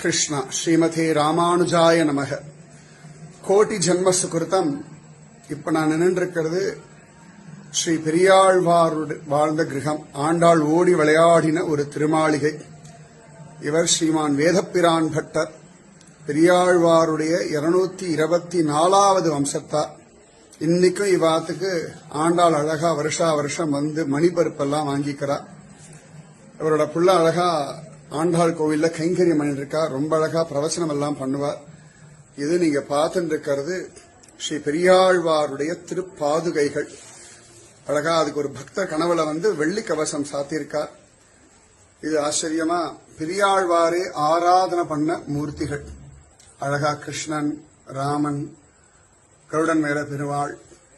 கிருஷ்ணா ஸ்ரீமதே ராமானுஜாய நமக கோட்டி ஜென்ம சுகிருதம் இப்ப நான் நின்றிருக்கிறது ஸ்ரீ பெரியாழ்வார் வாழ்ந்த கிரகம் ஆண்டாள் ஓடி விளையாடின ஒரு திருமாளிகை இவர் ஸ்ரீமான் வேதப்பிரான் பட்டர் பெரியாழ்வாருடைய இருநூத்தி இருபத்தி நாலாவது வம்சத்தார் இன்னைக்கும் இவ்வாத்துக்கு ஆண்டாள் அழகா வருஷா வருஷம் வந்து மணிப்பருப்பெல்லாம் வாங்கிக்கிறார் இவரோட புள்ள அழகா ஆண்டாள் கோவில்ல கைங்கரியம் பண்ணிட்டு இருக்கா? ரொம்ப அழகா பிரவச்சனம் எல்லாம் பண்ணுவார் இது நீங்க பார்த்துட்டு இருக்கிறது ஸ்ரீ பெரியாழ்வாருடைய திருப்பாதுகைகள். அழகா அதுக்கு ஒரு பக்தர் கனவுல வந்து வெள்ளி கவசம் சாத்தியிருக்கார் இது ஆச்சரியமா பெரியாழ்வாரே ஆராதனை பண்ண மூர்த்திகள். அழகா கிருஷ்ணன் ராமன் கருடன் மேல பெருவாள்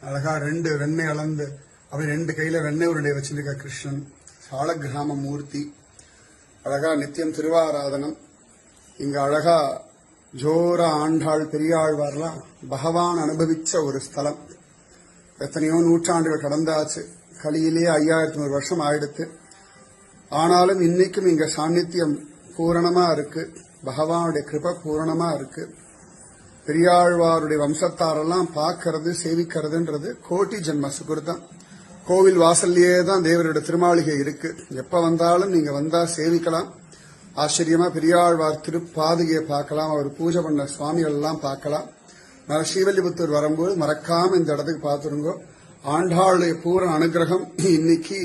அழகா ரெண்டு வெண்ணெய் அளந்து அவன் ரெண்டு கையில வெண்ணெய் உருண்டை வச்சிருக்க கிருஷ்ணன் சாலகிராம மூர்த்தி. அழகா நித்தியம் திருவாராதனம். இங்க அழகா ஜோர ஆண்டாள் பெரியாழ்வார்லாம் பகவான் அனுபவிச்ச ஒரு ஸ்தலம். எத்தனையோ நூற்றாண்டுகள் கடந்தாச்சு. கலியிலே ஐயாயிரத்தி நூறு வருஷம் ஆயிடுத்து. ஆனாலும் இன்னைக்கும் இங்க சாநித்தியம் பூரணமா இருக்கு. பகவானுடைய கிருப பூரணமா இருக்கு. பெரியாழ்வாருடைய வம்சத்தாரெல்லாம் பார்க்கறது சேவிக்கிறதுன்றது கோட்டி ஜென்ம சுகுர்தான் கோவில் வாசல்லையே தான் தேவரோட திருமாளிகை இருக்கு. எப்ப வந்தாலும் நீங்க வந்தா சேவிக்கலாம். ஆச்சரியமா பெரியாழ்வார் திருப்பாதையை பார்க்கலாம். அவர் பூஜை பண்ண சுவாமிகள் எல்லாம் பார்க்கலாம். நான் ஸ்ரீவல்லிபுத்தூர் வரும்போது மறக்காம இந்த இடத்துக்கு பார்த்துருங்கோ. ஆண்டாளுடைய பூர அனுகிரகம் இன்னைக்கு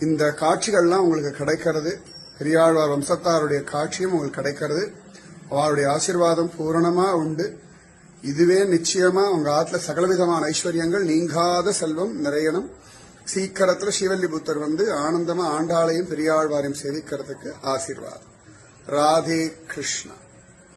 இந்த காட்சிகள்லாம் உங்களுக்கு கிடைக்கிறது. பெரியாழ்வார் வம்சத்தாருடைய காட்சியும் உங்களுக்கு கிடைக்கிறது. அவருடைய ஆசீர்வாதம் பூரணமா உண்டு. இதுவே நிச்சயமா உங்க ஆத்துல சகலவிதமான ஐஸ்வர்யங்கள் நீங்காத செல்வம் நிறையணும். சீக்கிரத்துல ஸ்ரீவல்லிபுத்தர் வந்து ஆனந்தமா ஆண்டாளையும் பெரியாழ்வாரையும் சேவிக்கிறதுக்கு ஆசீர்வாதம். ராதே கிருஷ்ணா.